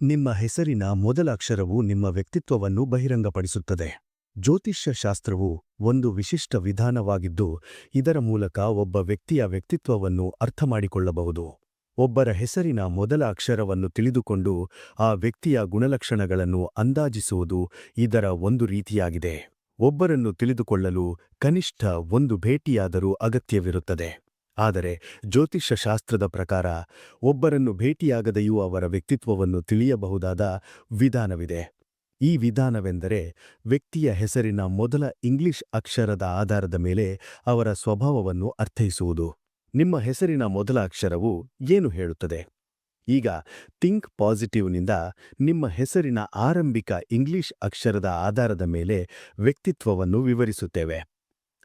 ನಿಮ್ಮ ಹೆಸರಿನ ಮೊದಲ ಅಕ್ಷರವು ನಿಮ್ಮ ವ್ಯಕ್ತಿತ್ವವನ್ನು ಬಹಿರಂಗಪಡಿಸುತ್ತದೆ. ಜ್ಯೋತಿಷ್ಯ ಶಾಸ್ತ್ರವು ಒಂದು ವಿಶಿಷ್ಟ ವಿಧಾನವಾಗಿದ್ದು, ಇದರ ಮೂಲಕ ಒಬ್ಬ ವ್ಯಕ್ತಿಯ ವ್ಯಕ್ತಿತ್ವವನ್ನು ಅರ್ಥಮಾಡಿಕೊಳ್ಳಬಹುದು. ಒಬ್ಬರ ಹೆಸರಿನ ಮೊದಲ ಅಕ್ಷರವನ್ನು ತಿಳಿದುಕೊಂಡು ಆ ವ್ಯಕ್ತಿಯ ಗುಣಲಕ್ಷಣಗಳನ್ನು ಅಂದಾಜಿಸುವುದು ಇದರ ಒಂದು ರೀತಿಯಾಗಿದೆ. ಒಬ್ಬರನ್ನು ತಿಳಿದುಕೊಳ್ಳಲು ಕನಿಷ್ಠ ಒಂದು ಭೇಟಿಯಾದರೂ ಅಗತ್ಯವಿರುತ್ತದೆ. ಆದರೆ ಜ್ಯೋತಿಷ್ಯ ಶಾಸ್ತ್ರದ ಪ್ರಕಾರ ಒಬ್ಬರನ್ನು ಭೇಟಿಯಾಗದೆಯೂ ಅವರ ವ್ಯಕ್ತಿತ್ವವನ್ನು ತಿಳಿಯಬಹುದಾದ ವಿಧಾನವಿದೆ. ಈ ವಿಧಾನವೆಂದರೆ ವ್ಯಕ್ತಿಯ ಹೆಸರಿನ ಮೊದಲ ಇಂಗ್ಲಿಷ್ ಅಕ್ಷರದ ಆಧಾರದ ಮೇಲೆ ಅವರ ಸ್ವಭಾವವನ್ನು ಅರ್ಥೈಸುವುದು. ನಿಮ್ಮ ಹೆಸರಿನ ಮೊದಲ ಅಕ್ಷರವು ಏನು ಹೇಳುತ್ತದೆ? ಈಗ ಥಿಂಕ್ ಪಾಸಿಟಿವ್ನಿಂದ ನಿಮ್ಮ ಹೆಸರಿನ ಆರಂಭಿಕ ಇಂಗ್ಲಿಷ್ ಅಕ್ಷರದ ಆಧಾರದ ಮೇಲೆ ವ್ಯಕ್ತಿತ್ವವನ್ನು ವಿವರಿಸುತ್ತೇವೆ.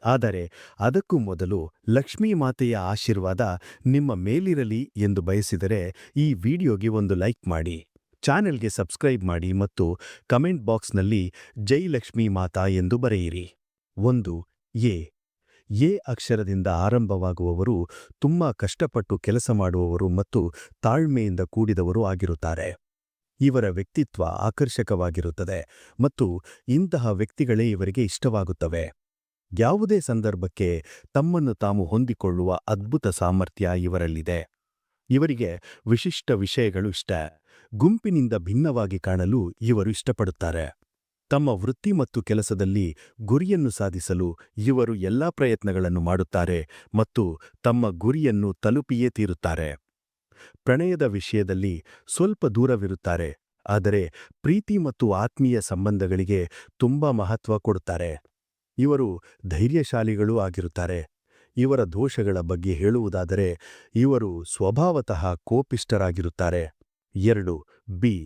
ಆದರೆ ಅದಕ್ಕೂ ಮೊದಲು ಲಕ್ಷ್ಮೀ ಮಾತೆಯ ಆಶೀರ್ವಾದ ನಿಮ್ಮ ಮೇಲಿರಲಿ ಎಂದು ಬಯಸಿದರೆ ಈ ವಿಡಿಯೋಗೆ ಒಂದು ಲೈಕ್ ಮಾಡಿ. ಚಾನೆಲ್ಗೆ ಸಬ್ಸ್ಕ್ರೈಬ್ ಮಾಡಿ ಮತ್ತು ಕಮೆಂಟ್ ಬಾಕ್ಸ್ನಲ್ಲಿ ಜೈ ಲಕ್ಷ್ಮೀ ಮಾತಾ ಎಂದು ಬರೆಯಿರಿ. ಒಂದು, ಎ. ಎ ಅಕ್ಷರದಿಂದ ಆರಂಭವಾಗುವವರು, ತುಂಬಾ ಕಷ್ಟಪಟ್ಟು ಕೆಲಸ ಮಾಡುವವರು ಮತ್ತು ತಾಳ್ಮೆಯಿಂದ ಕೂಡಿದವರು ಆಗಿರುತ್ತಾರೆ. ಇವರ ವ್ಯಕ್ತಿತ್ವ ಆಕರ್ಷಕವಾಗಿರುತ್ತದೆ ಮತ್ತು ಇಂತಹ ವ್ಯಕ್ತಿಗಳೇ ಇವರಿಗೆ ಇಷ್ಟವಾಗುತ್ತವೆ. ಯಾವುದೇ ಸಂದರ್ಭಕ್ಕೆ ತಮ್ಮನ್ನು ತಾವು ಹೊಂದಿಕೊಳ್ಳುವ ಅದ್ಭುತ ಸಾಮರ್ಥ್ಯ ಇವರಲ್ಲಿದೆ. ಇವರಿಗೆ ವಿಶಿಷ್ಟ ವಿಷಯಗಳು ಇಷ್ಟ. ಗುಂಪಿನಿಂದ ಭಿನ್ನವಾಗಿ ಕಾಣಲು ಇವರು ಇಷ್ಟಪಡುತ್ತಾರೆ. ತಮ್ಮ ವೃತ್ತಿ ಮತ್ತು ಕೆಲಸದಲ್ಲಿ ಗುರಿಯನ್ನು ಸಾಧಿಸಲು ಇವರು ಎಲ್ಲಾ ಪ್ರಯತ್ನಗಳನ್ನು ಮಾಡುತ್ತಾರೆ ಮತ್ತು ತಮ್ಮ ಗುರಿಯನ್ನು ತಲುಪಿಯೇ ತೀರುತ್ತಾರೆ. ಪ್ರಣಯದ ವಿಷಯದಲ್ಲಿ ಸ್ವಲ್ಪ ದೂರವಿರುತ್ತಾರೆ, ಆದರೆ ಪ್ರೀತಿ ಮತ್ತು ಆತ್ಮೀಯ ಸಂಬಂಧಗಳಿಗೆ ತುಂಬಾ ಮಹತ್ವ ಕೊಡುತ್ತಾರೆ. ಇವರು ಧೈರ್ಯಶಾಲಿಗಳೂ ಆಗಿರುತ್ತಾರೆ. ಇವರ ದೋಷಗಳ ಬಗ್ಗೆ ಹೇಳುವುದಾದರೆ, ಇವರು ಸ್ವಭಾವತಃ ಕೋಪಿಷ್ಟರಾಗಿರುತ್ತಾರೆ ಎರಡು, ಬಿ.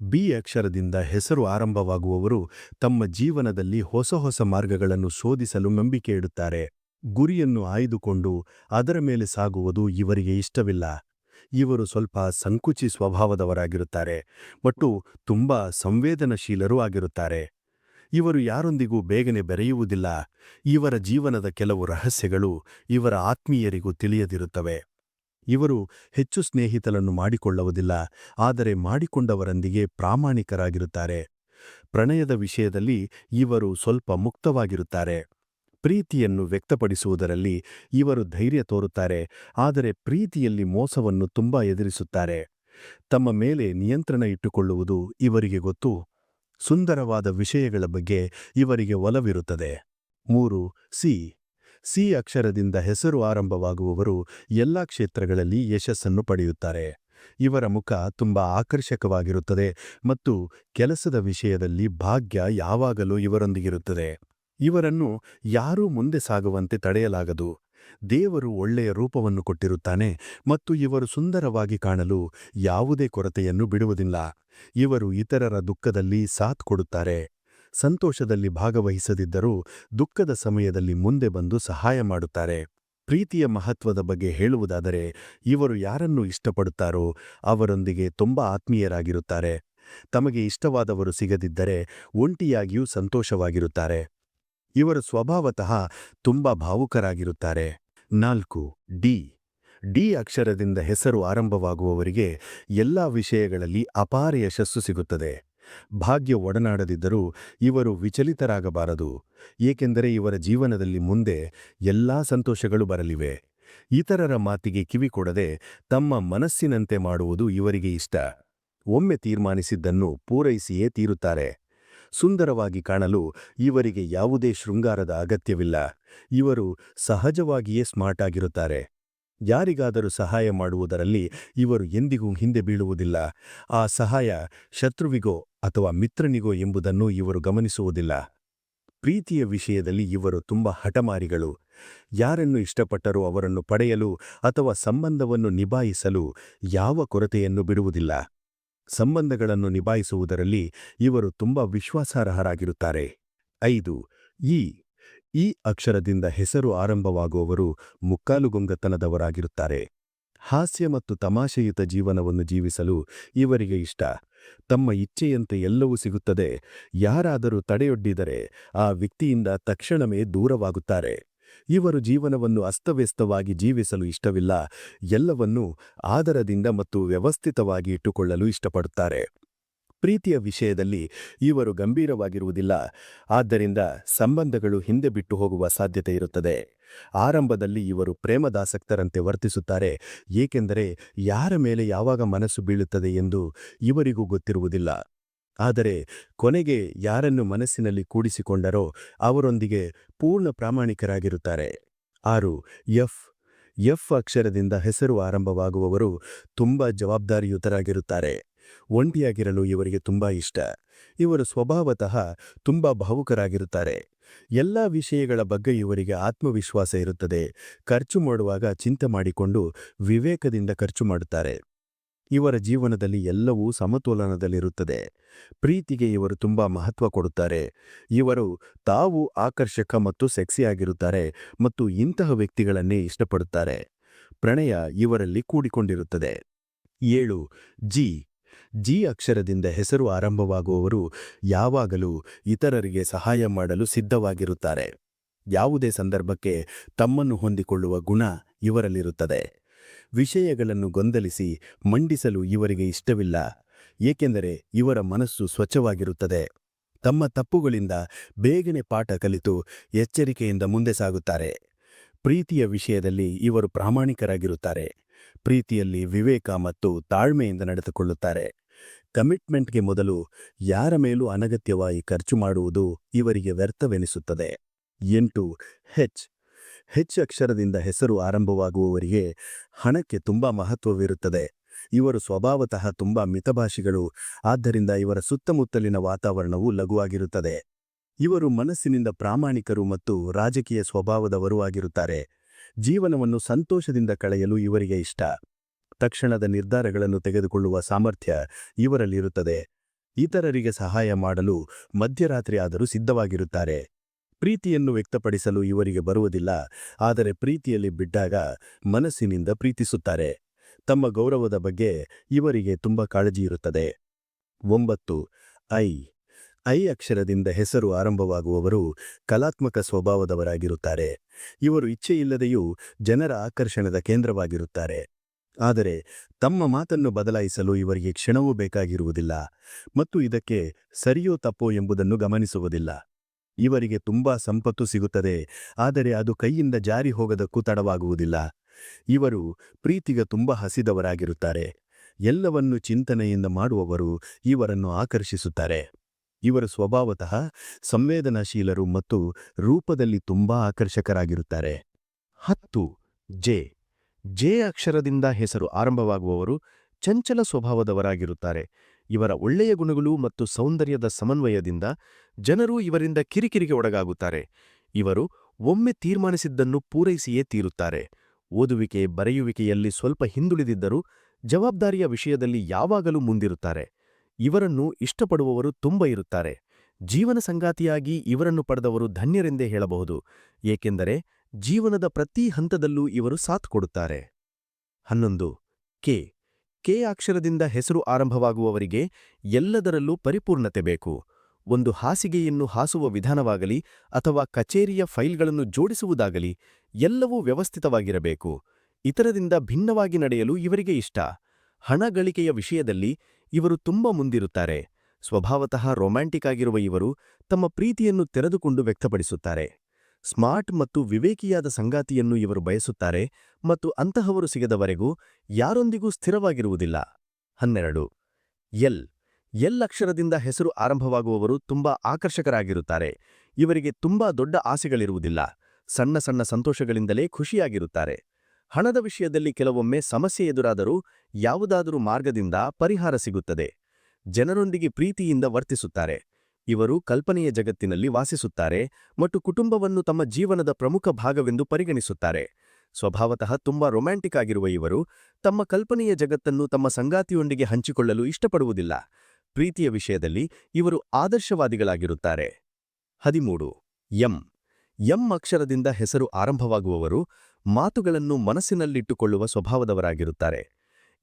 ಬಿ ಅಕ್ಷರದಿಂದ ಹೆಸರು ಆರಂಭವಾಗುವವರು ತಮ್ಮ ಜೀವನದಲ್ಲಿ ಹೊಸ ಹೊಸ ಮಾರ್ಗಗಳನ್ನು ಶೋಧಿಸಲು ನಂಬಿಕೆ ಇಡುತ್ತಾರೆ. ಗುರಿಯನ್ನು ಆಯ್ದುಕೊಂಡು ಅದರ ಮೇಲೆ ಸಾಗುವುದು ಇವರಿಗೆ ಇಷ್ಟವಿಲ್ಲ. ಇವರು ಸ್ವಲ್ಪ ಸಂಕುಚಿ ಸ್ವಭಾವದವರಾಗಿರುತ್ತಾರೆ ಮತ್ತು ತುಂಬಾ ಸಂವೇದನಶೀಲರೂ ಆಗಿರುತ್ತಾರೆ. ಇವರು ಯಾರೊಂದಿಗೂ ಬೇಗನೆ ಬೆರೆಯುವುದಿಲ್ಲ. ಇವರ ಜೀವನದ ಕೆಲವು ರಹಸ್ಯಗಳು ಇವರ ಆತ್ಮೀಯರಿಗೂ ತಿಳಿಯದಿರುತ್ತವೆ. ಇವರು ಹೆಚ್ಚು ಸ್ನೇಹಿತರನ್ನು ಮಾಡಿಕೊಳ್ಳುವುದಿಲ್ಲ, ಆದರೆ ಮಾಡಿಕೊಂಡವರೊಂದಿಗೆ ಪ್ರಾಮಾಣಿಕರಾಗಿರುತ್ತಾರೆ. ಪ್ರಣಯದ ವಿಷಯದಲ್ಲಿ ಇವರು ಸ್ವಲ್ಪ ಮುಕ್ತವಾಗಿರುತ್ತಾರೆ. ಪ್ರೀತಿಯನ್ನು ವ್ಯಕ್ತಪಡಿಸುವುದರಲ್ಲಿ ಇವರು ಧೈರ್ಯ ತೋರುತ್ತಾರೆ, ಆದರೆ ಪ್ರೀತಿಯಲ್ಲಿ ಮೋಸವನ್ನು ತುಂಬಾ ಎದುರಿಸುತ್ತಾರೆ. ತಮ್ಮ ಮೇಲೆ ನಿಯಂತ್ರಣ ಇಟ್ಟುಕೊಳ್ಳುವುದು ಇವರಿಗೆ ಗೊತ್ತು. ಸುಂದರವಾದ ವಿಷಯಗಳ ಬಗ್ಗೆ ಇವರಿಗೆ ಒಲವಿರುತ್ತದೆ. ಮೂರು, ಸಿ. ಸಿ ಅಕ್ಷರದಿಂದ ಹೆಸರು ಆರಂಭವಾಗುವವರು ಎಲ್ಲಾ ಕ್ಷೇತ್ರಗಳಲ್ಲಿ ಯಶಸ್ಸನ್ನು ಪಡೆಯುತ್ತಾರೆ. ಇವರ ಮುಖ ತುಂಬಾ ಆಕರ್ಷಕವಾಗಿರುತ್ತದೆ ಮತ್ತು ಕೆಲಸದ ವಿಷಯದಲ್ಲಿ ಭಾಗ್ಯ ಯಾವಾಗಲೂ ಇವರೊಂದಿಗಿರುತ್ತದೆ. ಇವರನ್ನು ಯಾರೂ ಮುಂದೆ ಸಾಗುವಂತೆ ತಡೆಯಲಾಗದು. ದೇವರು ಒಳ್ಳೆಯ ರೂಪವನ್ನು ಕೊಟ್ಟಿರುತ್ತಾನೆ ಮತ್ತು ಇವರು ಸುಂದರವಾಗಿ ಕಾಣಲು ಯಾವುದೇ ಕೊರತೆಯನ್ನು ಬಿಡುವುದಿಲ್ಲ. ಇವರು ಇತರರ ದುಃಖದಲ್ಲಿ ಸಾಥ್ ಕೊಡುತ್ತಾರೆ. ಸಂತೋಷದಲ್ಲಿ ಭಾಗವಹಿಸದಿದ್ದರೂ ದುಃಖದ ಸಮಯದಲ್ಲಿ ಮುಂದೆ ಬಂದು ಸಹಾಯ ಮಾಡುತ್ತಾರೆ. ಪ್ರೀತಿಯ ಮಹತ್ವದ ಬಗ್ಗೆ ಹೇಳುವುದಾದರೆ, ಇವರು ಯಾರನ್ನು ಇಷ್ಟಪಡುತ್ತಾರೋ ಅವರೊಂದಿಗೆ ತುಂಬಾ ಆತ್ಮೀಯರಾಗಿರುತ್ತಾರೆ. ತಮಗೆ ಇಷ್ಟವಾದವರು ಸಿಗದಿದ್ದರೆ ಒಂಟಿಯಾಗಿಯೂ ಸಂತೋಷವಾಗಿರುತ್ತಾರೆ. ಇವರು ಸ್ವಭಾವತಃ ತುಂಬಾ ಭಾವುಕರಾಗಿರುತ್ತಾರೆ. ನಾಲ್ಕು, ಡಿ. ಡಿ ಅಕ್ಷರದಿಂದ ಹೆಸರು ಆರಂಭವಾಗುವವರಿಗೆ ಎಲ್ಲಾ ವಿಷಯಗಳಲ್ಲಿ ಅಪಾರ ಯಶಸ್ಸು ಸಿಗುತ್ತದೆ. ಭಾಗ್ಯ ಒಡನಾಡದಿದ್ದರೂ ಇವರು ವಿಚಲಿತರಾಗಬಾರದು, ಏಕೆಂದರೆ ಇವರ ಜೀವನದಲ್ಲಿ ಮುಂದೆ ಎಲ್ಲಾ ಸಂತೋಷಗಳು ಬರಲಿವೆ. ಇತರರ ಮಾತಿಗೆ ಕಿವಿಕೊಡದೆ ತಮ್ಮ ಮನಸ್ಸಿನಂತೆ ಮಾಡುವುದು ಇವರಿಗೆ ಇಷ್ಟ. ಒಮ್ಮೆ ತೀರ್ಮಾನಿಸಿದ್ದನ್ನು ಪೂರೈಸಿಯೇ ತೀರುತ್ತಾರೆ. ಸುಂದರವಾಗಿ ಕಾಣಲು ಇವರಿಗೆ ಯಾವುದೇ ಶೃಂಗಾರದ ಅಗತ್ಯವಿಲ್ಲ. ಇವರು ಸಹಜವಾಗಿಯೇ ಸ್ಮಾರ್ಟ್ ಆಗಿರುತ್ತಾರೆ. ಯಾರಿಗಾದರೂ ಸಹಾಯ ಮಾಡುವುದರಲ್ಲಿ ಇವರು ಎಂದಿಗೂ ಹಿಂದೆ ಬೀಳುವುದಿಲ್ಲ. ಆ ಸಹಾಯ ಶತ್ರುವಿಗೋ ಅಥವಾ ಮಿತ್ರನಿಗೋ ಎಂಬುದನ್ನು ಇವರು ಗಮನಿಸುವುದಿಲ್ಲ. ಪ್ರೀತಿಯ ವಿಷಯದಲ್ಲಿ ಇವರು ತುಂಬ ಹಠಮಾರಿಗಳು. ಯಾರನ್ನು ಇಷ್ಟಪಟ್ಟರೂ ಅವರನ್ನು ಪಡೆಯಲು ಅಥವಾ ಸಂಬಂಧವನ್ನು ನಿಭಾಯಿಸಲು ಯಾವ ಕೊರತೆಯನ್ನು ಬಿಡುವುದಿಲ್ಲ. ಸಂಬಂಧಗಳನ್ನು ನಿಭಾಯಿಸುವುದರಲ್ಲಿ ಇವರು ತುಂಬ ವಿಶ್ವಾಸಾರ್ಹರಾಗಿರುತ್ತಾರೆ. ಐದು, ಈ ಈ ಅಕ್ಷರದಿಂದ ಹೆಸರು ಆರಂಭವಾಗುವವರು ಮುಕ್ಕಾಲುಗೊಂಗತನದವರಾಗಿರುತ್ತಾರೆ. ಹಾಸ್ಯ ಮತ್ತು ತಮಾಷೆಯುತ ಜೀವನವನ್ನು ಜೀವಿಸಲು ಇವರಿಗೆ ಇಷ್ಟ. ತಮ್ಮ ಇಚ್ಛೆಯಂತೆ ಎಲ್ಲವೂ ಸಿಗುತ್ತದೆ. ಯಾರಾದರೂ ತಡೆಯೊಡ್ಡಿದರೆ ಆ ವ್ಯಕ್ತಿಯಿಂದ ತಕ್ಷಣವೇ ದೂರವಾಗುತ್ತಾರೆ. ಇವರು ಜೀವನವನ್ನು ಅಸ್ತವ್ಯಸ್ತವಾಗಿ ಜೀವಿಸಲು ಇಷ್ಟವಿಲ್ಲ, ಎಲ್ಲವನ್ನೂ ಆದರದಿಂದ ಮತ್ತು ವ್ಯವಸ್ಥಿತವಾಗಿ ಇಟ್ಟುಕೊಳ್ಳಲು ಇಷ್ಟಪಡುತ್ತಾರೆ. ಪ್ರೀತಿಯ ವಿಷಯದಲ್ಲಿ ಇವರು ಗಂಭೀರವಾಗಿರುವುದಿಲ್ಲ, ಆದ್ದರಿಂದ ಸಂಬಂಧಗಳು ಹಿಂದೆ ಬಿಟ್ಟು ಹೋಗುವ ಸಾಧ್ಯತೆ ಇರುತ್ತದೆ. ಆರಂಭದಲ್ಲಿ ಇವರು ಪ್ರೇಮದಾಸಕ್ತರಂತೆ ವರ್ತಿಸುತ್ತಾರೆ, ಏಕೆಂದರೆ ಯಾರ ಮೇಲೆ ಯಾವಾಗ ಮನಸ್ಸು ಬೀಳುತ್ತದೆ ಎಂದು ಇವರಿಗೂ ಗೊತ್ತಿರುವುದಿಲ್ಲ. ಆದರೆ ಕೊನೆಗೆ ಯಾರನ್ನು ಮನಸ್ಸಿನಲ್ಲಿ ಕೂಡಿಸಿಕೊಂಡರೋ ಅವರೊಂದಿಗೆ ಪೂರ್ಣ ಪ್ರಾಮಾಣಿಕರಾಗಿರುತ್ತಾರೆ. ಆರು, ಎಫ್ ಎಫ್ ಅಕ್ಷರದಿಂದ ಹೆಸರು ಆರಂಭವಾಗುವವರು ತುಂಬಾ ಜವಾಬ್ದಾರಿಯುತರಾಗಿರುತ್ತಾರೆ. ಒಂಟಿಯಾಗಿರಲು ಇವರಿಗೆ ತುಂಬಾ ಇಷ್ಟ. ಇವರು ಸ್ವಭಾವತಃ ತುಂಬಾ ಭಾವುಕರಾಗಿರುತ್ತಾರೆ. ಎಲ್ಲ ವಿಷಯಗಳ ಬಗ್ಗೆ ಇವರಿಗೆ ಆತ್ಮವಿಶ್ವಾಸ ಇರುತ್ತದೆ. ಖರ್ಚು ಮಾಡುವಾಗ ಚಿಂತೆ ಮಾಡಿಕೊಂಡು ವಿವೇಕದಿಂದ ಖರ್ಚು ಮಾಡುತ್ತಾರೆ. ಇವರ ಜೀವನದಲ್ಲಿ ಎಲ್ಲವೂ ಸಮತೋಲನದಲ್ಲಿರುತ್ತದೆ. ಪ್ರೀತಿಗೆ ಇವರು ತುಂಬಾ ಮಹತ್ವ ಕೊಡುತ್ತಾರೆ. ಇವರು ತಾವು ಆಕರ್ಷಕ ಮತ್ತು ಸೆಕ್ಸಿಯಾಗಿರುತ್ತಾರೆ ಮತ್ತು ಇಂತಹ ವ್ಯಕ್ತಿಗಳನ್ನೇ ಇಷ್ಟಪಡುತ್ತಾರೆ. ಪ್ರಣಯ ಇವರಲ್ಲಿ ಕೂಡಿಕೊಂಡಿರುತ್ತದೆ. ಏಳು, ಜಿ. ಜಿ ಅಕ್ಷರದಿಂದ ಹೆಸರು ಆರಂಭವಾಗುವವರು ಯಾವಾಗಲೂ ಇತರರಿಗೆ ಸಹಾಯ ಮಾಡಲು ಸಿದ್ಧವಾಗಿರುತ್ತಾರೆ. ಯಾವುದೇ ಸಂದರ್ಭಕ್ಕೆ ತಮ್ಮನ್ನು ಹೊಂದಿಕೊಳ್ಳುವ ಗುಣ ಇವರಲ್ಲಿರುತ್ತದೆ. ವಿಷಯಗಳನ್ನು ಗೊಂದಲಿಸಿ ಮಂಡಿಸಲು ಇವರಿಗೆ ಇಷ್ಟವಿಲ್ಲ, ಏಕೆಂದರೆ ಇವರ ಮನಸ್ಸು ಸ್ವಚ್ಛವಾಗಿರುತ್ತದೆ. ತಮ್ಮ ತಪ್ಪುಗಳಿಂದ ಬೇಗನೆ ಪಾಠ ಕಲಿತು ಎಚ್ಚರಿಕೆಯಿಂದ ಮುಂದೆ ಸಾಗುತ್ತಾರೆ. ಪ್ರೀತಿಯ ವಿಷಯದಲ್ಲಿ ಇವರು ಪ್ರಾಮಾಣಿಕರಾಗಿರುತ್ತಾರೆ. ಪ್ರೀತಿಯಲ್ಲಿ ವಿವೇಕ ಮತ್ತು ತಾಳ್ಮೆಯಿಂದ ನಡೆದುಕೊಳ್ಳುತ್ತಾರೆ. ಕಮಿಟ್ಮೆಂಟ್ಗೆ ಮೊದಲು ಯಾರ ಮೇಲೂ ಅನಗತ್ಯವಾಗಿ ಖರ್ಚು ಮಾಡುವುದು ಇವರಿಗೆ ವ್ಯರ್ಥವೆನಿಸುತ್ತದೆ. ಎಂಟು, ಹೆಚ್. ಹೆಚ್ ಅಕ್ಷರದಿಂದ ಹೆಸರು ಆರಂಭವಾಗುವವರಿಗೆ ಹಣಕ್ಕೆ ತುಂಬಾ ಮಹತ್ವವಿರುತ್ತದೆ. ಇವರು ಸ್ವಭಾವತಃ ತುಂಬಾ ಮಿತಭಾಷಿಗಳು ಆದ್ದರಿಂದ ಇವರ ಸುತ್ತಮುತ್ತಲಿನ ವಾತಾವರಣವು ಲಘುವಾಗಿರುತ್ತದೆ. ಇವರು ಮನಸ್ಸಿನಿಂದ ಪ್ರಾಮಾಣಿಕರು ಮತ್ತು ರಾಜಕೀಯ ಸ್ವಭಾವದವರೂ ಆಗಿರುತ್ತಾರೆ. ಜೀವನವನ್ನು ಸಂತೋಷದಿಂದ ಕಳೆಯಲು ಇವರಿಗೆ ಇಷ್ಟ. ತಕ್ಷಣದ ನಿರ್ಧಾರಗಳನ್ನು ತೆಗೆದುಕೊಳ್ಳುವ ಸಾಮರ್ಥ್ಯ ಇವರಲ್ಲಿರುತ್ತದೆ. ಇತರರಿಗೆ ಸಹಾಯ ಮಾಡಲು ಮಧ್ಯರಾತ್ರಿ ಆದರೂ ಸಿದ್ಧವಾಗಿರುತ್ತಾರೆ. ಪ್ರೀತಿಯನ್ನು ವ್ಯಕ್ತಪಡಿಸಲು ಇವರಿಗೆ ಬರುವುದಿಲ್ಲ, ಆದರೆ ಪ್ರೀತಿಯಲ್ಲಿ ಬಿಟ್ಟಾಗ ಮನಸ್ಸಿನಿಂದ ಪ್ರೀತಿಸುತ್ತಾರೆ. ತಮ್ಮ ಗೌರವದ ಬಗ್ಗೆ ಇವರಿಗೆ ತುಂಬ ಕಾಳಜಿ ಇರುತ್ತದೆ. ಒಂಬತ್ತು, ಐ. ಐ ಅಕ್ಷರದಿಂದ ಹೆಸರು ಆರಂಭವಾಗುವವರು ಕಲಾತ್ಮಕ ಸ್ವಭಾವದವರಾಗಿರುತ್ತಾರೆ. ಇವರು ಇಚ್ಛೆಯಿಲ್ಲದೆಯೂ ಜನರ ಆಕರ್ಷಣದ ಕೇಂದ್ರವಾಗಿರುತ್ತಾರೆ. ಆದರೆ ತಮ್ಮ ಮಾತನ್ನು ಬದಲಾಯಿಸಲು ಇವರಿಗೆ ಕ್ಷಣವೂ ಬೇಕಾಗಿರುವುದಿಲ್ಲ, ಮತ್ತು ಇದಕ್ಕೆ ಸರಿಯೋ ತಪ್ಪೋ ಎಂಬುದನ್ನು ಗಮನಿಸುವುದಿಲ್ಲ. ಇವರಿಗೆ ತುಂಬಾ ಸಂಪತ್ತು ಸಿಗುತ್ತದೆ. ಆದರೆ ಅದು ಕೈಯಿಂದ ಜಾರಿ ಹೋಗದಕ್ಕೂ ತಡವಾಗುವುದಿಲ್ಲ. ಇವರು ಪ್ರೀತಿಗೆ ತುಂಬಾ ಹಸಿದವರಾಗಿರುತ್ತಾರೆ. ಎಲ್ಲವನ್ನು ಚಿಂತನೆಯಿಂದ ಮಾಡುವವರು ಇವರನ್ನು ಆಕರ್ಷಿಸುತ್ತಾರೆ. ಇವರು ಸ್ವಭಾವತಃ ಸಂವೇದನಾಶೀಲರು ಮತ್ತು ರೂಪದಲ್ಲಿ ತುಂಬಾ ಆಕರ್ಷಕರಾಗಿರುತ್ತಾರೆ. ಹತ್ತು, ಜೆ. ಜೆ ಅಕ್ಷರದಿಂದ ಹೆಸರು ಆರಂಭವಾಗುವವರು ಚಂಚಲ ಸ್ವಭಾವದವರಾಗಿರುತ್ತಾರೆ. ಇವರ ಒಳ್ಳೆಯ ಗುಣಗಳು ಮತ್ತು ಸೌಂದರ್ಯದ ಸಮನ್ವಯದಿಂದ ಜನರು ಇವರಿಂದ ಕಿರಿಕಿರಿಗೆ ಒಳಗಾಗುತ್ತಾರೆ. ಇವರು ಒಮ್ಮೆ ತೀರ್ಮಾನಿಸಿದ್ದನ್ನು ಪೂರೈಸಿಯೇ ತೀರುತ್ತಾರೆ. ಓದುವಿಕೆ, ಬರೆಯುವಿಕೆಯಲ್ಲಿ ಸ್ವಲ್ಪ ಹಿಂದುಳಿದಿದ್ದರೂ ಜವಾಬ್ದಾರಿಯ ವಿಷಯದಲ್ಲಿ ಯಾವಾಗಲೂ ಮುಂದಿರುತ್ತಾರೆ. ಇವರನ್ನು ಇಷ್ಟಪಡುವವರು ತುಂಬ ಇರುತ್ತಾರೆ. ಜೀವನ ಸಂಗಾತಿಯಾಗಿ ಇವರನ್ನು ಪಡೆದವರು ಧನ್ಯರೆಂದೇ ಹೇಳಬಹುದು, ಏಕೆಂದರೆ ಜೀವನದ ಪ್ರತಿ ಹಂತದಲ್ಲೂ ಇವರು ಸಾಥ್ ಕೊಡುತ್ತಾರೆ. ಹನ್ನೊಂದು, ಕೆ. ಕೆ ಅಕ್ಷರದಿಂದ ಹೆಸರು ಆರಂಭವಾಗುವವರಿಗೆ ಎಲ್ಲದರಲ್ಲೂ ಪರಿಪೂರ್ಣತೆ ಬೇಕು. ಒಂದು ಹಾಸಿಗೆಯನ್ನು ಹಾಸುವ ವಿಧಾನವಾಗಲಿ ಅಥವಾ ಕಚೇರಿಯ ಫೈಲ್ಗಳನ್ನು ಜೋಡಿಸುವುದಾಗಲಿ ಎಲ್ಲವೂ ವ್ಯವಸ್ಥಿತವಾಗಿರಬೇಕು. ಇತರದಿಂದ ಭಿನ್ನವಾಗಿ ನಡೆಯಲು ಇವರಿಗೆ ಇಷ್ಟ. ಹಣ ಗಳಿಕೆಯ ವಿಷಯದಲ್ಲಿ ಇವರು ತುಂಬ ಮುಂದಿರುತ್ತಾರೆ. ಸ್ವಭಾವತಃ ರೊಮ್ಯಾಂಟಿಕ್ ಆಗಿರುವ ಇವರು ತಮ್ಮ ಪ್ರೀತಿಯನ್ನು ತೆರೆದುಕೊಂಡು ವ್ಯಕ್ತಪಡಿಸುತ್ತಾರೆ. ಸ್ಮಾರ್ಟ್ ಮತ್ತು ವಿವೇಕಿಯಾದ ಸಂಗಾತಿಯನ್ನು ಇವರು ಬಯಸುತ್ತಾರೆ ಮತ್ತು ಅಂತಹವರು ಸಿಗದವರೆಗೂ ಯಾರೊಂದಿಗೂ ಸ್ಥಿರವಾಗಿರುವುದಿಲ್ಲ. ಹನ್ನೆರಡು, ಎಲ್ ಎಲ್ ಅಕ್ಷರದಿಂದ ಹೆಸರು ಆರಂಭವಾಗುವವರು ತುಂಬಾ ಆಕರ್ಷಕರಾಗಿರುತ್ತಾರೆ. ಇವರಿಗೆ ತುಂಬಾ ದೊಡ್ಡ ಆಸೆಗಳಿರುವುದಿಲ್ಲ. ಸಣ್ಣ ಸಣ್ಣ ಸಂತೋಷಗಳಿಂದಲೇ ಖುಷಿಯಾಗಿರುತ್ತಾರೆ. ಹಣದ ವಿಷಯದಲ್ಲಿ ಕೆಲವೊಮ್ಮೆ ಸಮಸ್ಯೆ ಎದುರಾದರೂ ಯಾವುದಾದರೂ ಮಾರ್ಗದಿಂದ ಪರಿಹಾರ ಸಿಗುತ್ತದೆ. ಜನರೊಂದಿಗೆ ಪ್ರೀತಿಯಿಂದ ವರ್ತಿಸುತ್ತಾರೆ. ಇವರು ಕಲ್ಪನೆಯ ಜಗತ್ತಿನಲ್ಲಿ ವಾಸಿಸುತ್ತಾರೆ ಮತ್ತು ಕುಟುಂಬವನ್ನು ತಮ್ಮ ಜೀವನದ ಪ್ರಮುಖ ಭಾಗವೆಂದು ಪರಿಗಣಿಸುತ್ತಾರೆ. ಸ್ವಭಾವತಃ ತುಂಬಾ ರೊಮ್ಯಾಂಟಿಕ್ ಆಗಿರುವ ಇವರು ತಮ್ಮ ಕಲ್ಪನೆಯ ಜಗತ್ತನ್ನು ತಮ್ಮ ಸಂಗಾತಿಯೊಂದಿಗೆ ಹಂಚಿಕೊಳ್ಳಲು ಇಷ್ಟಪಡುವುದಿಲ್ಲ. ಪ್ರೀತಿಯ ವಿಷಯದಲ್ಲಿ ಇವರು ಆದರ್ಶವಾದಿಗಳಾಗಿರುತ್ತಾರೆ. ಹದಿಮೂರು. ಎಂ. ಎಂ ಅಕ್ಷರದಿಂದ ಹೆಸರು ಆರಂಭವಾಗುವವರು ಮಾತುಗಳನ್ನು ಮನಸ್ಸಿನಲ್ಲಿಟ್ಟುಕೊಳ್ಳುವ ಸ್ವಭಾವದವರಾಗಿರುತ್ತಾರೆ.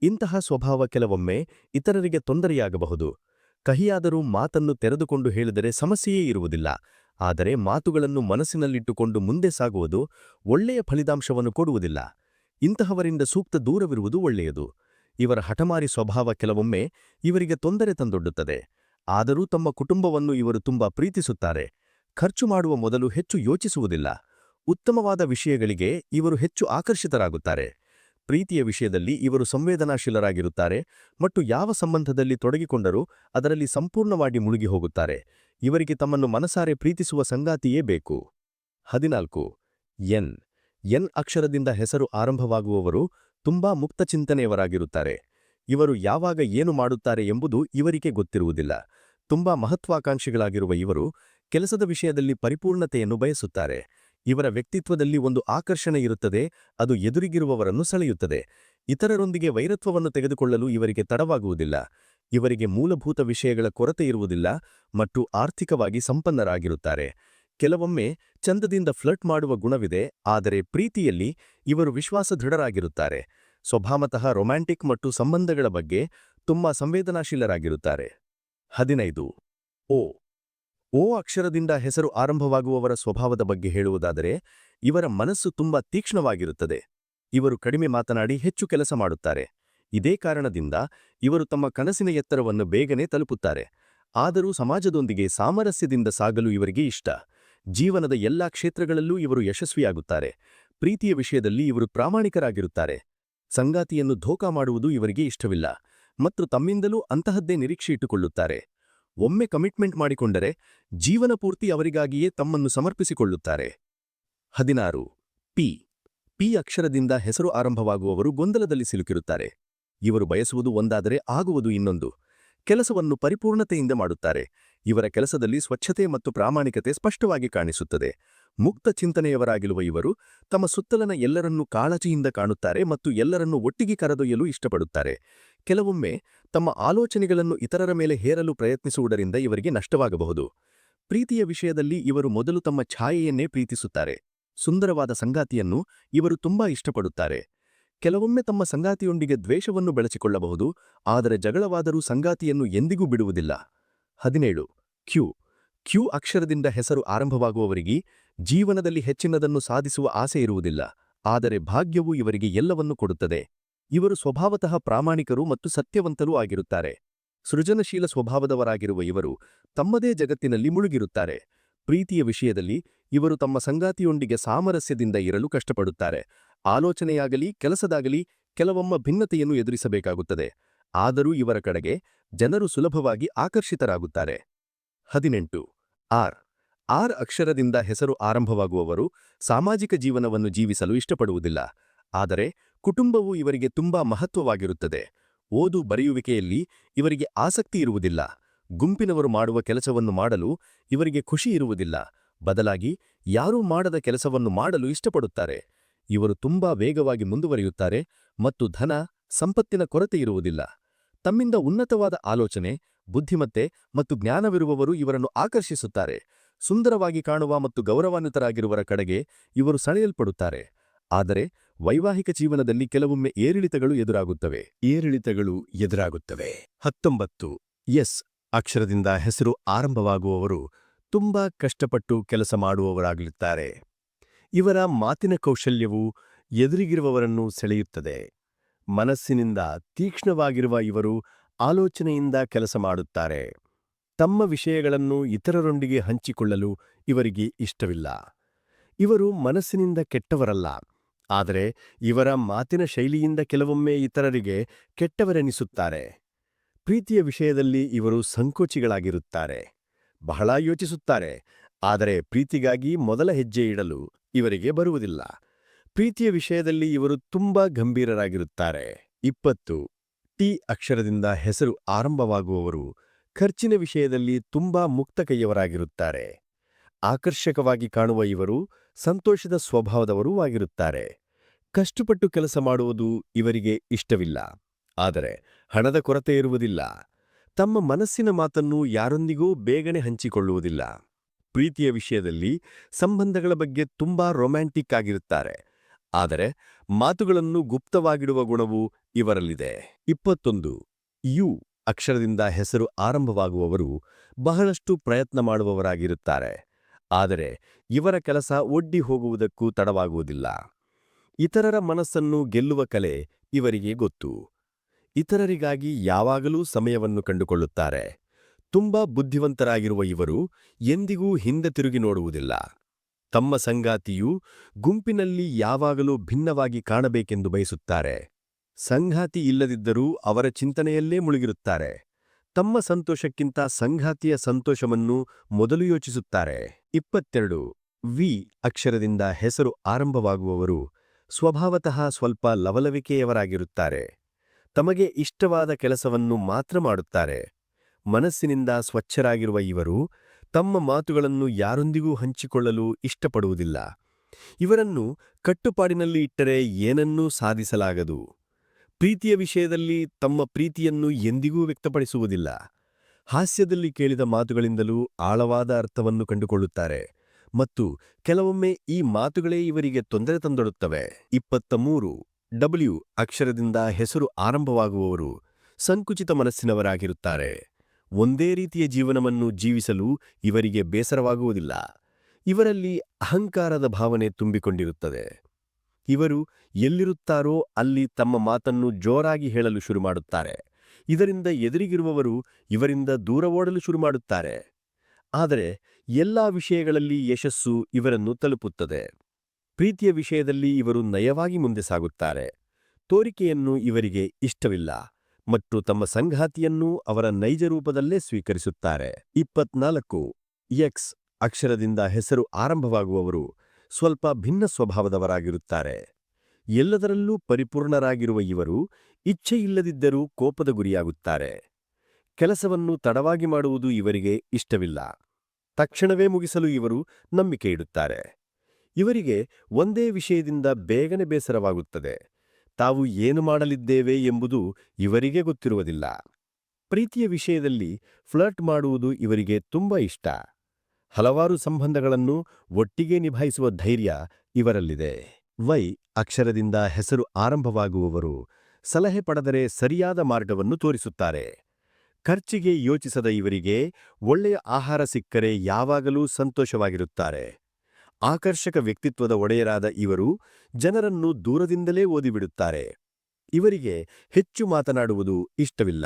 ಇಂತಹ ಸ್ವಭಾವ ಕೆಲವೊಮ್ಮೆ ಇತರರಿಗೆ ತೊಂದರೆಯಾಗಬಹುದು. ಕಹಿಯಾದರೂ ಮಾತನ್ನು ತೆರೆದುಕೊಂಡು ಹೇಳಿದರೆ ಸಮಸ್ಯೆಯೇ ಇರುವುದಿಲ್ಲ. ಆದರೆ ಮಾತುಗಳನ್ನು ಮನಸ್ಸಿನಲ್ಲಿಟ್ಟುಕೊಂಡು ಮುಂದೆ ಸಾಗುವುದು ಒಳ್ಳೆಯ ಫಲಿತಾಂಶವನ್ನು ಕೊಡುವುದಿಲ್ಲ. ಇಂತಹವರಿಂದ ಸೂಕ್ತ ದೂರವಿರುವುದು ಒಳ್ಳೆಯದು. ಇವರ ಹಠಮಾರಿ ಸ್ವಭಾವ ಕೆಲವೊಮ್ಮೆ ಇವರಿಗೆ ತೊಂದರೆ ತಂದೊಡ್ಡುತ್ತದೆ. ಆದರೂ ತಮ್ಮ ಕುಟುಂಬವನ್ನು ಇವರು ತುಂಬಾ ಪ್ರೀತಿಸುತ್ತಾರೆ. ಖರ್ಚು ಮಾಡುವ ಮೊದಲು ಹೆಚ್ಚು ಯೋಚಿಸುವುದಿಲ್ಲ. ಉತ್ತಮವಾದ ವಿಷಯಗಳಿಗೆ ಇವರು ಹೆಚ್ಚು ಆಕರ್ಷಿತರಾಗುತ್ತಾರೆ. ಪ್ರೀತಿಯ ವಿಷಯದಲ್ಲಿ ಇವರು ಸಂವೇದನಾಶೀಲರಾಗಿರುತ್ತಾರೆ ಮತ್ತು ಯಾವ ಸಂಬಂಧದಲ್ಲಿ ತೊಡಗಿಕೊಂಡರೂ ಅದರಲ್ಲಿ ಸಂಪೂರ್ಣವಾಗಿ ಮುಳುಗಿ ಹೋಗುತ್ತಾರೆ. ಇವರಿಗೆ ತಮ್ಮನ್ನು ಮನಸಾರೆ ಪ್ರೀತಿಸುವ ಸಂಗಾತಿಯೇ ಬೇಕು. ಹದಿನಾಲ್ಕು. ಎನ್. ಎನ್ ಅಕ್ಷರದಿಂದ ಹೆಸರು ಆರಂಭವಾಗುವವರು ತುಂಬಾ ಮುಕ್ತ ಚಿಂತನೆಯವರಾಗಿರುತ್ತಾರೆ. ಇವರು ಯಾವಾಗ ಏನು ಮಾಡುತ್ತಾರೆ ಎಂಬುದು ಇವರಿಗೆ ಗೊತ್ತಿರುವುದಿಲ್ಲ. ತುಂಬಾ ಮಹತ್ವಾಕಾಂಕ್ಷಿಗಳಾಗಿರುವ ಇವರು ಕೆಲಸದ ವಿಷಯದಲ್ಲಿ ಪರಿಪೂರ್ಣತೆಯನ್ನು ಬಯಸುತ್ತಾರೆ. ಇವರ ವ್ಯಕ್ತಿತ್ವದಲ್ಲಿ ಒಂದು ಆಕರ್ಷಣೆ ಇರುತ್ತದೆ, ಅದು ಎದುರಿಗಿರುವವರನ್ನು ಸೆಳೆಯುತ್ತದೆ. ಇತರರೊಂದಿಗೆ ವೈರತ್ವವನ್ನು ತೆಗೆದುಕೊಳ್ಳಲು ಇವರಿಗೆ ತಡವಾಗುವುದಿಲ್ಲ. ಇವರಿಗೆ ಮೂಲಭೂತ ವಿಷಯಗಳ ಕೊರತೆ ಇರುವುದಿಲ್ಲ ಮತ್ತು ಆರ್ಥಿಕವಾಗಿ ಸಂಪನ್ನರಾಗಿರುತ್ತಾರೆ. ಕೆಲವೊಮ್ಮೆ ಚಂದದಿಂದ ಫ್ಲರ್ಟ್ ಮಾಡುವ ಗುಣವಿದೆ, ಆದರೆ ಪ್ರೀತಿಯಲ್ಲಿ ಇವರು ವಿಶ್ವಾಸದೃಢರಾಗಿರುತ್ತಾರೆ. ಸ್ವಭಾವತಃ ರೊಮ್ಯಾಂಟಿಕ್ ಮತ್ತು ಸಂಬಂಧಗಳ ಬಗ್ಗೆ ತುಂಬಾ ಸಂವೇದನಾಶೀಲರಾಗಿರುತ್ತಾರೆ. ಹದಿನೈದು. ಓ. ಓ ಅಕ್ಷರದಿಂದ ಹೆಸರು ಆರಂಭವಾಗುವವರ ಸ್ವಭಾವದ ಬಗ್ಗೆ ಹೇಳುವುದಾದರೆ, ಇವರ ಮನಸ್ಸು ತುಂಬಾ ತೀಕ್ಷ್ಣವಾಗಿರುತ್ತದೆ. ಇವರು ಕಡಿಮೆ ಮಾತನಾಡಿ ಹೆಚ್ಚು ಕೆಲಸ ಮಾಡುತ್ತಾರೆ. ಇದೇ ಕಾರಣದಿಂದ ಇವರು ತಮ್ಮ ಕನಸಿನ ಎತ್ತರವನ್ನು ಬೇಗನೆ ತಲುಪುತ್ತಾರೆ. ಆದರೂ ಸಮಾಜದೊಂದಿಗೆ ಸಾಮರಸ್ಯದಿಂದ ಸಾಗಲು ಇವರಿಗೆ ಇಷ್ಟ. ಜೀವನದ ಎಲ್ಲಾ ಕ್ಷೇತ್ರಗಳಲ್ಲೂ ಇವರು ಯಶಸ್ವಿಯಾಗುತ್ತಾರೆ. ಪ್ರೀತಿಯ ವಿಷಯದಲ್ಲಿ ಇವರು ಪ್ರಾಮಾಣಿಕರಾಗಿರುತ್ತಾರೆ. ಸಂಗಾತಿಯನ್ನು ಧೋಕಾ ಮಾಡುವುದು ಇವರಿಗೆ ಇಷ್ಟವಿಲ್ಲ. ಮತ್ತು ತಮ್ಮಿಂದಲೂ ಅಂತಹದ್ದೇ ನಿರೀಕ್ಷೆ ಇಟ್ಟುಕೊಳ್ಳುತ್ತಾರೆ. ಒಮ್ಮೆ ಕಮಿಟ್ಮೆಂಟ್ ಮಾಡಿಕೊಂಡರೆ ಜೀವನ ಪೂರ್ತಿ ಅವರಿಗಾಗಿಯೇ ತಮ್ಮನ್ನು ಸಮರ್ಪಿಸಿಕೊಳ್ಳುತ್ತಾರೆ. ಹದಿನಾರು. ಪಿ. ಪಿ ಅಕ್ಷರದಿಂದ ಹೆಸರು ಆರಂಭವಾಗುವವರು ಗೊಂದಲದಲ್ಲಿ ಸಿಲುಕಿರುತ್ತಾರೆ. ಇವರು ಬಯಸುವುದು ಒಂದಾದರೆ ಆಗುವುದು ಇನ್ನೊಂದು. ಕೆಲಸವನ್ನು ಪರಿಪೂರ್ಣತೆಯಿಂದ ಮಾಡುತ್ತಾರೆ. ಇವರ ಕೆಲಸದಲ್ಲಿ ಸ್ವಚ್ಛತೆ ಮತ್ತು ಪ್ರಾಮಾಣಿಕತೆ ಸ್ಪಷ್ಟವಾಗಿ ಕಾಣಿಸುತ್ತದೆ. ಮುಕ್ತ ಚಿಂತನೆಯವರಾಗಿರುವ ಇವರು ತಮ್ಮ ಸುತ್ತಲನ ಎಲ್ಲರನ್ನೂ ಕಾಳಜಿಯಿಂದ ಕಾಣುತ್ತಾರೆ ಮತ್ತು ಎಲ್ಲರನ್ನೂ ಒಟ್ಟಿಗೆ ಕರೆದೊಯ್ಯಲು ಇಷ್ಟಪಡುತ್ತಾರೆ. ಕೆಲವೊಮ್ಮೆ ತಮ್ಮ ಆಲೋಚನೆಗಳನ್ನು ಇತರರ ಮೇಲೆ ಹೇರಲು ಪ್ರಯತ್ನಿಸುವುದರಿಂದ ಇವರಿಗೆ ನಷ್ಟವಾಗಬಹುದು. ಪ್ರೀತಿಯ ವಿಷಯದಲ್ಲಿ ಇವರು ಮೊದಲು ತಮ್ಮ ಛಾಯೆಯನ್ನೇ ಪ್ರೀತಿಸುತ್ತಾರೆ. ಸುಂದರವಾದ ಸಂಗಾತಿಯನ್ನು ಇವರು ತುಂಬಾ ಇಷ್ಟಪಡುತ್ತಾರೆ. ಕೆಲವೊಮ್ಮೆ ತಮ್ಮ ಸಂಗಾತಿಯೊಂದಿಗೆ ದ್ವೇಷವನ್ನು ಬೆಳೆಸಿಕೊಳ್ಳಬಹುದು, ಆದರೆ ಜಗಳವಾದರೂ ಸಂಗಾತಿಯನ್ನು ಎಂದಿಗೂ ಬಿಡುವುದಿಲ್ಲ. ಹದಿನೇಳು, ಕ್ಯೂ. ಕ್ಯೂ ಅಕ್ಷರದಿಂದ ಹೆಸರು ಆರಂಭವಾಗುವವರಿಗೆ ಜೀವನದಲ್ಲಿ ಹೆಚ್ಚಿನದನ್ನು ಸಾಧಿಸುವ ಆಸೆ ಇರುವುದಿಲ್ಲ, ಆದರೆ ಭಾಗ್ಯವು ಇವರಿಗೆ ಎಲ್ಲವನ್ನೂ ಕೊಡುತ್ತದೆ. ಇವರು ಸ್ವಭಾವತಃ ಪ್ರಾಮಾಣಿಕರು ಮತ್ತು ಸತ್ಯವಂತರೂ ಆಗಿರುತ್ತಾರೆ. ಸೃಜನಶೀಲ ಸ್ವಭಾವದವರಾಗಿರುವ ಇವರು ತಮ್ಮದೇ ಜಗತ್ತಿನಲ್ಲಿ ಮುಳುಗಿರುತ್ತಾರೆ. ಪ್ರೀತಿಯ ವಿಷಯದಲ್ಲಿ ಇವರು ತಮ್ಮ ಸಂಗಾತಿಯೊಂದಿಗೆ ಸಾಮರಸ್ಯದಿಂದ ಇರಲು ಕಷ್ಟಪಡುತ್ತಾರೆ. ಆಲೋಚನೆಯಾಗಲಿ, ಕೆಲಸದಾಗಲಿ ಕೆಲವೊಮ್ಮ ಭಿನ್ನತೆಯನ್ನು ಎದುರಿಸಬೇಕಾಗುತ್ತದೆ. ಆದರೂ ಇವರ ಕಡೆಗೆ ಜನರು ಸುಲಭವಾಗಿ ಆಕರ್ಷಿತರಾಗುತ್ತಾರೆ. ಹದಿನೆಂಟು. ಆರ್. ಆರ್ ಅಕ್ಷರದಿಂದ ಹೆಸರು ಆರಂಭವಾಗುವವರು ಸಾಮಾಜಿಕ ಜೀವನವನ್ನು ಜೀವಿಸಲು ಇಷ್ಟಪಡುವುದಿಲ್ಲ. ಆದರೆ ಕುಟುಂಬವು ಇವರಿಗೆ ತುಂಬಾ ಮಹತ್ವವಾಗಿರುತ್ತದೆ. ಓದು ಬರೆಯುವಿಕೆಯಲ್ಲಿ ಇವರಿಗೆ ಆಸಕ್ತಿ ಇರುವುದಿಲ್ಲ. ಗುಂಪಿನವರು ಮಾಡುವ ಕೆಲಸವನ್ನು ಮಾಡಲು ಇವರಿಗೆ ಖುಷಿ ಇರುವುದಿಲ್ಲ. ಬದಲಾಗಿ ಯಾರೂ ಮಾಡದ ಕೆಲಸವನ್ನು ಮಾಡಲು ಇಷ್ಟಪಡುತ್ತಾರೆ. ಇವರು ತುಂಬಾ ವೇಗವಾಗಿ ಮುಂದುವರಿಯುತ್ತಾರೆ ಮತ್ತು ಧನ, ಸಂಪತ್ತಿನ ಕೊರತೆ ಇರುವುದಿಲ್ಲ. ತಮ್ಮಿಂದ ಉನ್ನತವಾದ ಆಲೋಚನೆ, ಬುದ್ಧಿಮತ್ತೆ ಮತ್ತು ಜ್ಞಾನವಿರುವವರು ಇವರನ್ನು ಆಕರ್ಷಿಸುತ್ತಾರೆ. ಸುಂದರವಾಗಿ ಕಾಣುವ ಮತ್ತು ಗೌರವಾನ್ವಿತರಾಗಿರುವರ ಕಡೆಗೆ ಇವರು ಸೆಳೆಯಲ್ಪಡುತ್ತಾರೆ. ಆದರೆ ವೈವಾಹಿಕ ಜೀವನದಲ್ಲಿ ಕೆಲವೊಮ್ಮೆ ಏರಿಳಿತಗಳು ಎದುರಾಗುತ್ತವೆ. ಏರಿಳಿತಗಳು ಎದುರಾಗುತ್ತವೆ. ಹತ್ತೊಂಬತ್ತು. ಎಸ್. ಅಕ್ಷರದಿಂದ ಹೆಸರು ಆರಂಭವಾಗುವವರು ತುಂಬಾ ಕಷ್ಟಪಟ್ಟು ಕೆಲಸ ಮಾಡುವವರಾಗಲಿದ್ದಾರೆ. ಇವರ ಮಾತಿನ ಕೌಶಲ್ಯವು ಎದುರಿಗಿರುವವರನ್ನು ಸೆಳೆಯುತ್ತದೆ. ಮನಸ್ಸಿನಿಂದ ತೀಕ್ಷ್ಣವಾಗಿರುವ ಇವರು ಆಲೋಚನೆಯಿಂದ ಕೆಲಸ ಮಾಡುತ್ತಾರೆ. ತಮ್ಮ ವಿಷಯಗಳನ್ನು ಇತರರೊಂದಿಗೆ ಹಂಚಿಕೊಳ್ಳಲು ಇವರಿಗೆ ಇಷ್ಟವಿಲ್ಲ. ಇವರು ಮನಸ್ಸಿನಿಂದ ಕೆಟ್ಟವರಲ್ಲ. ಆದರೆ ಇವರ ಮಾತಿನ ಶೈಲಿಯಿಂದ ಕೆಲವೊಮ್ಮೆ ಇತರರಿಗೆ ಕೆಟ್ಟವರೆನಿಸುತ್ತಾರೆ. ಪ್ರೀತಿಯ ವಿಷಯದಲ್ಲಿ ಇವರು ಸಂಕೋಚಿಗಳಾಗಿರುತ್ತಾರೆ. ಬಹಳ ಯೋಚಿಸುತ್ತಾರೆ, ಆದರೆ ಪ್ರೀತಿಗಾಗಿ ಮೊದಲ ಹೆಜ್ಜೆ ಇಡಲು ಇವರಿಗೆ ಬರುವುದಿಲ್ಲ. ಪ್ರೀತಿಯ ವಿಷಯದಲ್ಲಿ ಇವರು ತುಂಬಾ ಗಂಭೀರರಾಗಿರುತ್ತಾರೆ. ಇಪ್ಪತ್ತು, ಟಿ ಅಕ್ಷರದಿಂದ ಹೆಸರು ಆರಂಭವಾಗುವವರು ಖರ್ಚಿನ ವಿಷಯದಲ್ಲಿ ತುಂಬಾ ಮುಕ್ತ ಕೈಯವರಾಗಿರುತ್ತಾರೆ ಆಕರ್ಷಕವಾಗಿ ಕಾಣುವ ಇವರು ಸಂತೋಷದ ಸ್ವಭಾವದವರೂ ಆಗಿರುತ್ತಾರೆ. ಕಷ್ಟಪಟ್ಟು ಕೆಲಸ ಮಾಡುವುದು ಇವರಿಗೆ ಇಷ್ಟವಿಲ್ಲ. ಆದರೆ ಹಣದ ಕೊರತೆ ಇರುವುದಿಲ್ಲ. ತಮ್ಮ ಮನಸ್ಸಿನ ಮಾತನ್ನು ಯಾರೊಂದಿಗೂ ಬೇಗನೆ ಹಂಚಿಕೊಳ್ಳುವುದಿಲ್ಲ. ಪ್ರೀತಿಯ ವಿಷಯದಲ್ಲಿ ಸಂಬಂಧಗಳ ಬಗ್ಗೆ ತುಂಬಾ ರೊಮ್ಯಾಂಟಿಕ್ ಆಗಿರುತ್ತಾರೆ. ಆದರೆ ಮಾತುಗಳನ್ನು ಗುಪ್ತವಾಗಿಡುವ ಗುಣವು ಇವರಲ್ಲಿದೆ. ಇಪ್ಪತ್ತೊಂದು. ಯು ಅಕ್ಷರದಿಂದ ಹೆಸರು ಆರಂಭವಾಗುವವರು ಬಹಳಷ್ಟು ಪ್ರಯತ್ನ ಮಾಡುವವರಾಗಿರುತ್ತಾರೆ. ಆದರೆ ಇವರ ಕೆಲಸ ಒಡ್ಡಿ ಹೋಗುವುದಕ್ಕೂ ತಡವಾಗುವುದಿಲ್ಲ. ಇತರರ ಮನಸ್ಸನ್ನು ಗೆಲ್ಲುವ ಕಲೆ ಇವರಿಗೆ ಗೊತ್ತು. ಇತರರಿಗಾಗಿ ಯಾವಾಗಲೂ ಸಮಯವನ್ನು ಕಂಡುಕೊಳ್ಳುತ್ತಾರೆ. ತುಂಬಾ ಬುದ್ಧಿವಂತರಾಗಿರುವ ಇವರು ಎಂದಿಗೂ ಹಿಂದೆ ತಿರುಗಿ ನೋಡುವುದಿಲ್ಲ. ತಮ್ಮ ಸಂಗಾತಿಯು ಗುಂಪಿನಲ್ಲಿ ಯಾವಾಗಲೂ ಭಿನ್ನವಾಗಿ ಕಾಣಬೇಕೆಂದು ಬಯಸುತ್ತಾರೆ. ಸಂಘಾತಿ ಇಲ್ಲದಿದ್ದರೂ ಅವರ ಚಿಂತನೆಯಲ್ಲೇ ಮುಳುಗಿರುತ್ತಾರೆ. ತಮ್ಮ ಸಂತೋಷಕ್ಕಿಂತ ಸಂಘಾತಿಯ ಸಂತೋಷವನ್ನು ಮೊದಲು ಯೋಚಿಸುತ್ತಾರೆ. ಇಪ್ಪತ್ತೆರಡು. ವಿ. ಅಕ್ಷರದಿಂದ ಹೆಸರು ಆರಂಭವಾಗುವವರು ಸ್ವಭಾವತಃ ಸ್ವಲ್ಪ ಲವಲವಿಕೆಯವರಾಗಿರುತ್ತಾರೆ. ತಮಗೆ ಇಷ್ಟವಾದ ಕೆಲಸವನ್ನು ಮಾತ್ರ ಮಾಡುತ್ತಾರೆ. ಮನಸ್ಸಿನಿಂದ ಸ್ವಚ್ಛರಾಗಿರುವ ಇವರು ತಮ್ಮ ಮಾತುಗಳನ್ನು ಯಾರೊಂದಿಗೂ ಹಂಚಿಕೊಳ್ಳಲು ಇಷ್ಟಪಡುವುದಿಲ್ಲ. ಇವರನ್ನು ಕಟ್ಟುಪಾಡಿನಲ್ಲಿ ಇಟ್ಟರೆ ಏನನ್ನೂ ಸಾಧಿಸಲಾಗದು. ಪ್ರೀತಿಯ ವಿಷಯದಲ್ಲಿ ತಮ್ಮ ಪ್ರೀತಿಯನ್ನು ಎಂದಿಗೂ ವ್ಯಕ್ತಪಡಿಸುವುದಿಲ್ಲ. ಹಾಸ್ಯದಲ್ಲಿ ಕೇಳಿದ ಮಾತುಗಳಿಂದಲೂ ಆಳವಾದ ಅರ್ಥವನ್ನು ಕಂಡುಕೊಳ್ಳುತ್ತಾರೆ. ಮತ್ತು ಕೆಲವೊಮ್ಮೆ ಈ ಮಾತುಗಳೇ ಇವರಿಗೆ ತೊಂದರೆ ತಂದೊಡುತ್ತವೆ ಇಪ್ಪತ್ತ ಮೂರು ಡಬ್ಲ್ಯೂ ಅಕ್ಷರದಿಂದ ಹೆಸರು ಆರಂಭವಾಗುವವರು ಸಂಕುಚಿತ ಮನಸ್ಸಿನವರಾಗಿರುತ್ತಾರೆ. ಒಂದೇ ರೀತಿಯ ಜೀವನವನ್ನು ಜೀವಿಸಲು ಇವರಿಗೆ ಬೇಸರವಾಗುವುದಿಲ್ಲ. ಇವರಲ್ಲಿ ಅಹಂಕಾರದ ಭಾವನೆ ತುಂಬಿಕೊಂಡಿರುತ್ತದೆ. ಇವರು ಎಲ್ಲಿರುತ್ತಾರೋ ಅಲ್ಲಿ ತಮ್ಮ ಮಾತನ್ನು ಜೋರಾಗಿ ಹೇಳಲು ಶುರು ಮಾಡುತ್ತಾರೆ ಇದರಿಂದ ಎದುರಿಗಿರುವವರು ಇವರಿಂದ ದೂರ ಓಡಲು ಶುರು ಮಾಡುತ್ತಾರೆ ಆದರೆ ಎಲ್ಲಾ ವಿಷಯಗಳಲ್ಲಿ ಯಶಸ್ಸು ಇವರನ್ನು ತಲುಪುತ್ತದೆ. ಪ್ರೀತಿಯ ವಿಷಯದಲ್ಲಿ ಇವರು ನಯವಾಗಿ ಮುಂದೆ ಸಾಗುತ್ತಾರೆ. ತೋರಿಕೆಯನ್ನು ಇವರಿಗೆ ಇಷ್ಟವಿಲ್ಲ ಮತ್ತು ತಮ್ಮ ಸಂಘಾತಿಯನ್ನು ಅವರ ನೈಜ ರೂಪದಲ್ಲೇ ಸ್ವೀಕರಿಸುತ್ತಾರೆ. ಇಪ್ಪತ್ನಾಲ್ಕು ಎಕ್ಸ್ ಅಕ್ಷರದಿಂದ ಹೆಸರು ಆರಂಭವಾಗುವವರು ಸ್ವಲ್ಪ ಭಿನ್ನ ಸ್ವಭಾವದವರಾಗಿರುತ್ತಾರೆ. ಎಲ್ಲದರಲ್ಲೂ ಪರಿಪೂರ್ಣರಾಗಿರುವ ಇವರು ಇಚ್ಛೆಯಿಲ್ಲದಿದ್ದರೂ ಕೋಪದ ಗುರಿಯಾಗುತ್ತಾರೆ. ಕೆಲಸವನ್ನು ತಡವಾಗಿ ಮಾಡುವುದು ಇವರಿಗೆ ಇಷ್ಟವಿಲ್ಲ. ತಕ್ಷಣವೇ ಮುಗಿಸಲು ಇವರು ನಂಬಿಕೆ ಇಡುತ್ತಾರೆ. ಇವರಿಗೆ ಒಂದೇ ವಿಷಯದಿಂದ ಬೇಗನೆ ಬೇಸರವಾಗುತ್ತದೆ. ತಾವು ಏನು ಮಾಡಲಿದ್ದೇವೆ ಎಂಬುದು ಇವರಿಗೆ ಗೊತ್ತಿರುವುದಿಲ್ಲ. ಪ್ರೀತಿಯ ವಿಷಯದಲ್ಲಿ ಫ್ಲರ್ಟ್ ಮಾಡುವುದು ಇವರಿಗೆ ತುಂಬಾ ಇಷ್ಟ. ಹಲವಾರು ಸಂಬಂಧಗಳನ್ನು ಒಟ್ಟಿಗೆ ನಿಭಾಯಿಸುವ ಧೈರ್ಯ ಇವರಲ್ಲಿದೆ. ವೈ ಅಕ್ಷರದಿಂದ ಹೆಸರು ಆರಂಭವಾಗುವವರು ಸಲಹೆ ಪಡೆದರೆ ಸರಿಯಾದ ಮಾರ್ಗವನ್ನು ತೋರಿಸುತ್ತಾರೆ. ಖರ್ಚಿಗೆ ಯೋಚಿಸದ ಇವರಿಗೆ ಒಳ್ಳೆಯ ಆಹಾರ ಸಿಕ್ಕರೆ ಯಾವಾಗಲೂ ಸಂತೋಷವಾಗಿರುತ್ತಾರೆ. ಆಕರ್ಷಕ ವ್ಯಕ್ತಿತ್ವದ ಒಡೆಯರಾದ ಇವರು ಜನರನ್ನು ದೂರದಿಂದಲೇ ಓದಿಬಿಡುತ್ತಾರೆ. ಇವರಿಗೆ ಹೆಚ್ಚು ಮಾತನಾಡುವುದು ಇಷ್ಟವಿಲ್ಲ.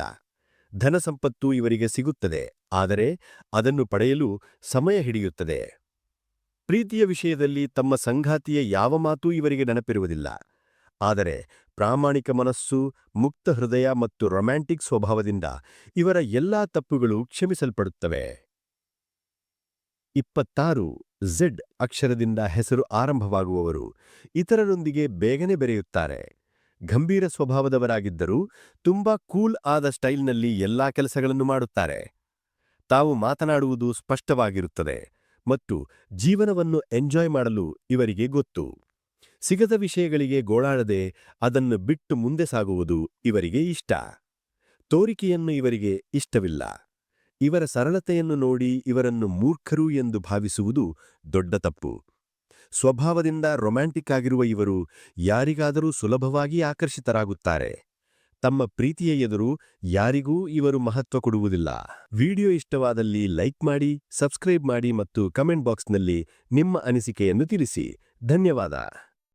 ಧನಸಂಪತ್ತು ಇವರಿಗೆ ಸಿಗುತ್ತದೆ, ಆದರೆ ಅದನ್ನು ಪಡೆಯಲು ಸಮಯ ಹಿಡಿಯುತ್ತದೆ. ಪ್ರೀತಿಯ ವಿಷಯದಲ್ಲಿ ತಮ್ಮ ಸಂಗಾತಿಯ ಯಾವ ಮಾತೂ ಇವರಿಗೆ ನೆನಪಿರುವುದಿಲ್ಲ. ಆದರೆ ಪ್ರಾಮಾಣಿಕ ಮನಸ್ಸು, ಮುಕ್ತ ಹೃದಯ ಮತ್ತು ರೊಮ್ಯಾಂಟಿಕ್ ಸ್ವಭಾವದಿಂದ ಇವರ ಎಲ್ಲಾ ತಪ್ಪುಗಳು ಕ್ಷಮಿಸಲ್ಪಡುತ್ತವೆ. ಇಪ್ಪತ್ತಾರು, ಝೆಡ್ ಅಕ್ಷರದಿಂದ ಹೆಸರು ಆರಂಭವಾಗುವವರು ಇತರರೊಂದಿಗೆ ಬೇಗನೆ ಬೆರೆಯುತ್ತಾರೆ. ಗಂಭೀರ ಸ್ವಭಾವದವರಾಗಿದ್ದರೂ ತುಂಬಾ ಕೂಲ್ ಆದ ಸ್ಟೈಲ್ನಲ್ಲಿ ಎಲ್ಲಾ ಕೆಲಸಗಳನ್ನು ಮಾಡುತ್ತಾರೆ. ತಾವು ಮಾತನಾಡುವುದು ಸ್ಪಷ್ಟವಾಗಿರುತ್ತದೆ ಮತ್ತು ಜೀವನವನ್ನು ಎಂಜಾಯ್ ಮಾಡಲು ಇವರಿಗೆ ಗೊತ್ತು. ಸಿಗದ ವಿಷಯಗಳಿಗೆ ಗೋಳಾಡದೆ ಅದನ್ನು ಬಿಟ್ಟು ಮುಂದೆ ಸಾಗುವುದು ಇವರಿಗೆ ಇಷ್ಟ. ತೋರಿಕೆಯನ್ನು ಇವರಿಗೆ ಇಷ್ಟವಿಲ್ಲ. ಇವರ ಸರಳತೆಯನ್ನು ನೋಡಿ ಇವರನ್ನು ಮೂರ್ಖರು ಎಂದು ಭಾವಿಸುವುದು ದೊಡ್ಡ ತಪ್ಪು. ಸ್ವಭಾವದಿಂದ ರೊಮ್ಯಾಂಟಿಕ್ ಆಗಿರುವ ಇವರು ಯಾರಿಗಾದರೂ ಸುಲಭವಾಗಿ ಆಕರ್ಷಿತರಾಗುತ್ತಾರೆ. ತಮ್ಮ ಪ್ರೀತಿಯ ಎದುರು ಯಾರಿಗೂ ಇವರು ಮಹತ್ವ ಕೊಡುವುದಿಲ್ಲ. ವಿಡಿಯೋ ಇಷ್ಟವಾದಲ್ಲಿ ಲೈಕ್ ಮಾಡಿ, ಸಬ್ಸ್ಕ್ರೈಬ್ ಮಾಡಿ ಮತ್ತು ಕಮೆಂಟ್ ಬಾಕ್ಸ್ನಲ್ಲಿ ನಿಮ್ಮ ಅನಿಸಿಕೆಯನ್ನು ತಿಳಿಸಿ. ಧನ್ಯವಾದ.